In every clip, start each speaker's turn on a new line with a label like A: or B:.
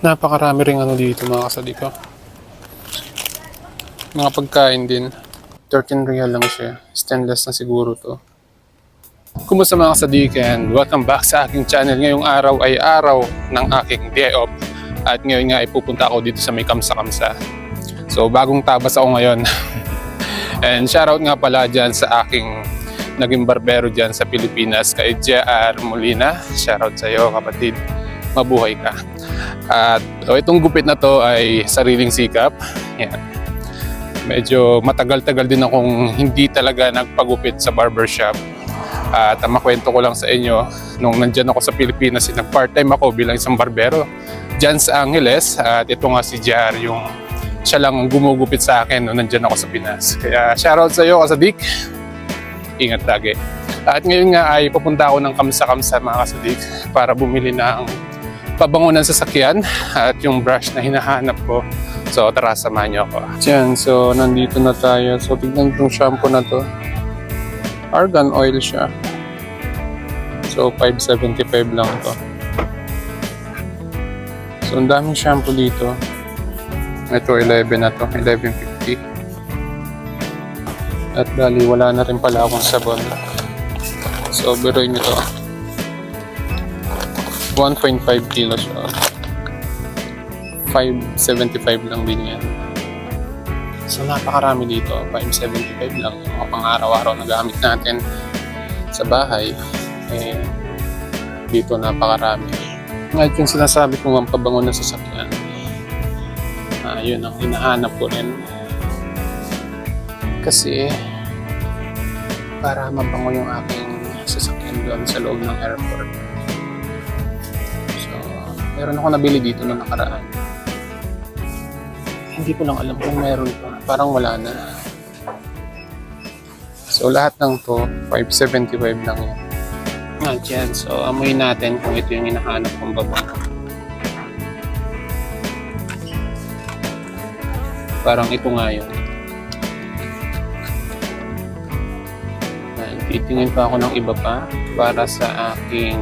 A: Napakarami rin ano dito mga kasali ko. Mga pagkain din. 13 real lang siya. Stainless na siguro to. Kumusta mga kasadik and welcome back sa aking channel. Ngayong araw ay araw ng aking day off. At ngayon nga ay pupunta ako dito sa may kamsa-kamsa. So bagong tabas ako ngayon. and shoutout nga pala dyan sa aking naging barbero dyan sa Pilipinas kay JR Molina. Shoutout sa iyo kapatid. Mabuhay ka. At oh, itong gupit na to ay sariling sikap. Yan. Medyo matagal-tagal din akong hindi talaga nagpagupit sa barbershop. At ang makwento ko lang sa inyo, nung nandyan ako sa Pilipinas, nag-part-time ako bilang isang barbero dyan sa Angeles. At ito nga si JR, yung siya lang ang gumugupit sa akin nung nandyan ako sa Pinas. Kaya shoutout sa iyo, kasadik. Ingat lagi. At ngayon nga ay pupunta ako ng kamsa-kamsa mga kasadik para bumili ng pabango ng sasakyan at yung brush na hinahanap ko. So tara, samahan niyo ako. Diyan, so nandito na tayo. So tignan itong shampoo na to. Argan oil siya. So 575 lang to. So ang daming shampoo dito. Ito 11 na to, 1150. At dali wala na rin pala akong sabon. So biroy nyo to. 1.5 kilo siya. 575 lang din yan. So napakarami dito. 575 lang. Yung mga pang-araw-araw na gamit natin sa bahay. Eh, dito napakarami. Ngayon yung sinasabi kong ang pabango ng sasakyan. Ah, yun ang hinahanap ko rin. Kasi para mabango yung aking sasakyan doon sa loob ng airport. Meron ako nabili dito na nakaraan. Hindi ko lang alam kung meron pa. Parang wala na. So, lahat ng to, 575 lang yan. Nga dyan. So, amoy natin kung ito yung hinahanap kong babango. Parang ito nga yun. Titingin pa ako ng iba pa para sa aking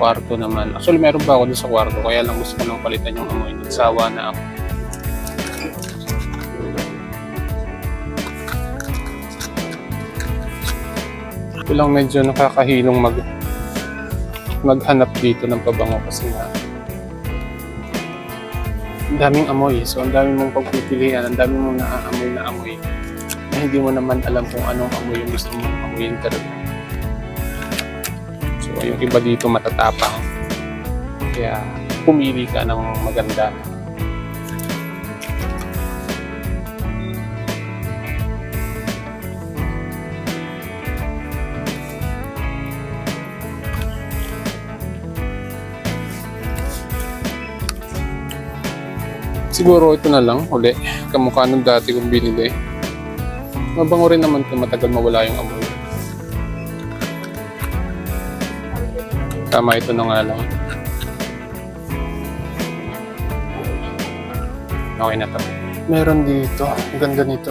A: kwarto naman. Actually, meron pa ako dun sa kwarto. Kaya lang gusto ko nang palitan yung amoy. Nagsawa na ako. Ito lang medyo nakakahilong mag maghanap dito ng pabango kasi nga ang daming amoy. So, ang daming mong pagpipilian, ang daming mong naaamoy na amoy na hindi mo naman alam kung anong amoy yung gusto mong amoyin talaga. So, yung iba dito matatapang. Kaya, pumili ka ng maganda. Siguro ito na lang, uli. Kamukha nung dati kong binili. Mabango rin naman kung matagal mawala yung amoy. Tama ito na nga lang. Okay na to. Meron dito. Ang ganda nito.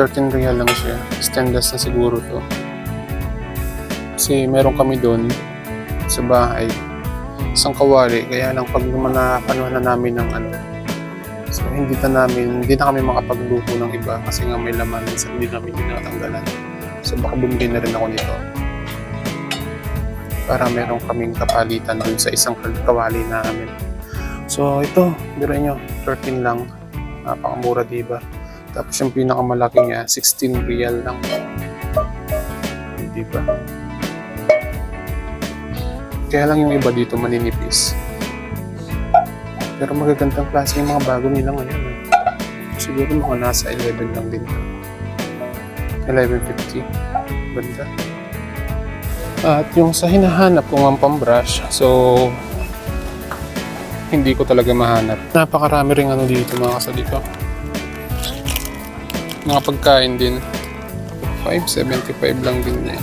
A: 13 real lang siya. Stainless na siguro to. Kasi meron kami doon sa bahay. Isang kawali. Kaya lang pag naman na na namin ng ano, So, hindi na namin, hindi na kami makapagluto ng iba kasi nga may laman, minsan hindi namin tinatanggalan. So, baka bumili na rin ako nito. Para meron kaming kapalitan dun sa isang kawali namin. So, ito, biro nyo, 13 lang. Napakamura, diba? Tapos yung pinakamalaki niya, 16 real lang. Diba? Kaya lang yung iba dito maninipis. Pero magagandang klase yung mga bago nila ngayon. eh. Siguro mga nasa 11 lang din. 11.50. Ganda. At yung sa hinahanap kong ang pambrush, so hindi ko talaga mahanap. Napakarami rin ano dito mga kasali ko. Mga pagkain din. 5.75 lang din eh.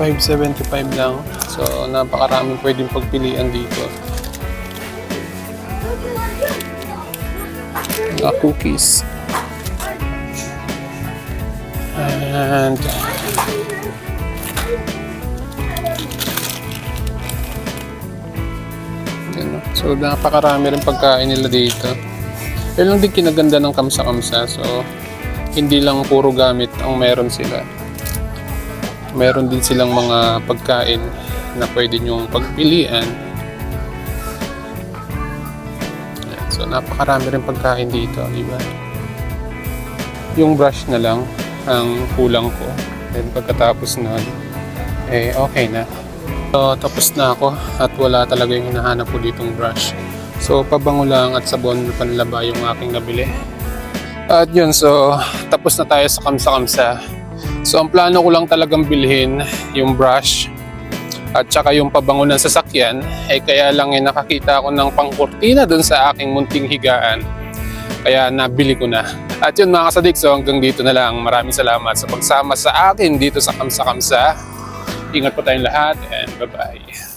A: 5.75 lang. So, napakaraming pwedeng pagpilian dito. Mga cookies. And So, napakarami rin pagkain nila dito. Yan lang din kinaganda ng kamsa-kamsa. So, hindi lang puro gamit ang meron sila. Meron din silang mga pagkain na pwede nyong pagpilian. So, napakarami rin pagkain dito, di? Yung brush na lang ang kulang ko. Then pagkatapos nun, eh okay na. So, tapos na ako at wala talaga yung hinahanap ko ditong brush. So, pabango lang at sabon panlaba yung aking nabili. At yun, so, tapos na tayo sa kamsa-kamsa. So, ang plano ko lang talagang bilhin yung brush at saka yung pabango ng sasakyan, eh kaya lang eh nakakita ako ng pangkurtina dun sa aking munting higaan. Kaya nabili ko na. At yun mga kasadik, so hanggang dito na lang. Maraming salamat sa pagsama sa akin dito sa Kamsa Kamsa. Ingat po tayong lahat and bye-bye.